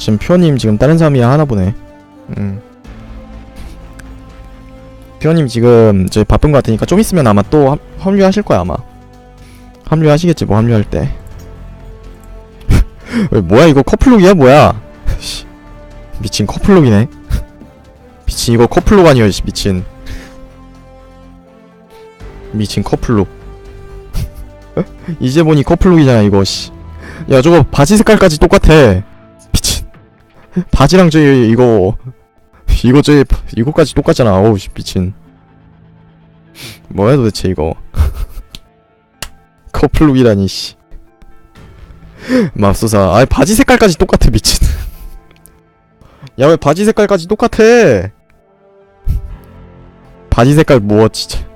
지금 표님 지금 다른 사람이 하나 보네. 음. 표님 지금 이제 바쁜 것 같으니까 좀 있으면 아마 또 합, 합류하실 거야 아마. 합류하시겠지 뭐 합류할 때. 왜, 뭐야 이거 커플룩이야 뭐야? 씨. 미친 커플룩이네. 미친 이거 커플룩 아니야 씨, 미친. 미친 커플룩. 이제 보니 커플룩이잖아 이거 씨. 야 저거 바지 색깔까지 똑같아. 바지랑 저 이거 이거 저 이거까지 똑같잖아. 어우 씨, 미친. 뭐야 도대체 이거. 커플룩이라니 씨. 맙소사. 아 바지 색깔까지 똑같아 미친. 야 왜 바지 색깔까지 똑같아? 바지 색깔 뭐 진짜.